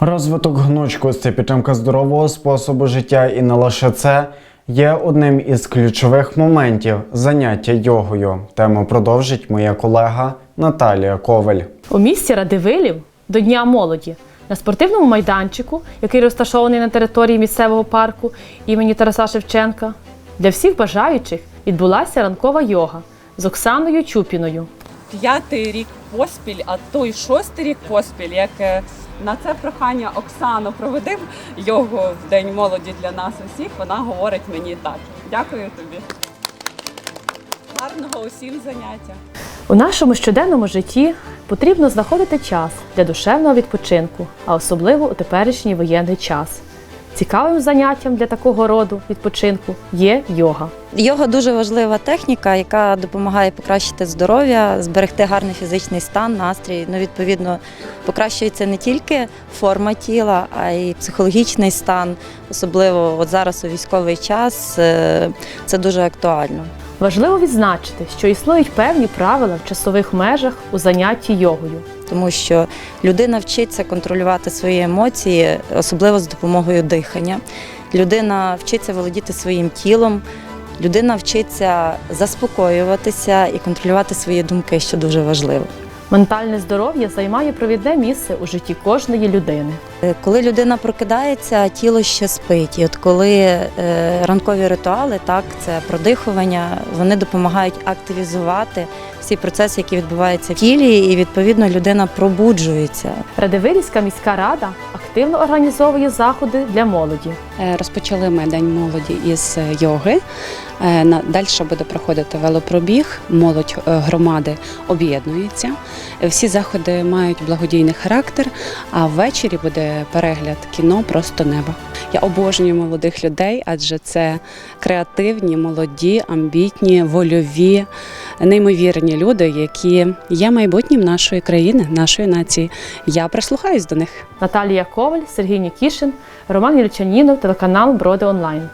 Розвиток гнучкості, підтримка здорового способу життя і не лише це є одним із ключових моментів заняття йогою. Тему продовжить моя колега Наталія Коваль. У місті Радивилів до Дня молоді на спортивному майданчику, який розташований на території місцевого парку імені Тараса Шевченка, для всіх бажаючих відбулася ранкова йога з Оксаною Чупіною. п'ятий рік поспіль, а то й шостий рік поспіль, як е, на це прохання Оксано проводив йогу в День молоді для нас усіх. Вона говорить мені так. Дякую тобі. Гарного усім заняття. У нашому щоденному житті потрібно знаходити час для душевного відпочинку, а особливо у теперішній воєнний час. Цікавим заняттям для такого роду відпочинку є йога. Йога дуже важлива техніка, яка допомагає покращити здоров'я, зберегти гарний фізичний стан, настрій. Ну, відповідно, покращується не тільки форма тіла, а й психологічний стан. Особливо от зараз у військовий час е, це дуже актуально. Важливо відзначити, що існують певні правила в часових межах у занятті йогою. Тому що людина вчиться контролювати свої емоції, особливо з допомогою дихання. Людина вчиться володіти своїм тілом, людина вчиться заспокоюватися і контролювати свої думки, що дуже важливо. Ментальне здоров'я займає провідне місце у житті кожної людини. Е, Коли людина прокидається, тіло ще спить. І от коли е, ранкові ритуали, так це продихування, вони допомагають активізувати всі процеси, які відбуваються в тілі, і відповідно людина пробуджується. Радивилівська міська рада активно організовує заходи для молоді. Е, Розпочали ми День молоді із е, йоги. Е, Далі буде проходити велопробіг. Молодь громади об'єднується. Всі заходи мають благодійний характер, а ввечері буде перегляд кіно Просто небо. Я обожнюю молодих людей, адже це креативні, молоді, амбітні, вольові, неймовірні люди, які є майбутнім нашої країни, нашої нації. Я прислухаюсь до них. Наталія Коваль, Сергій Нікішин, Роман Єльчанінов, телеканал Броди Онлайн.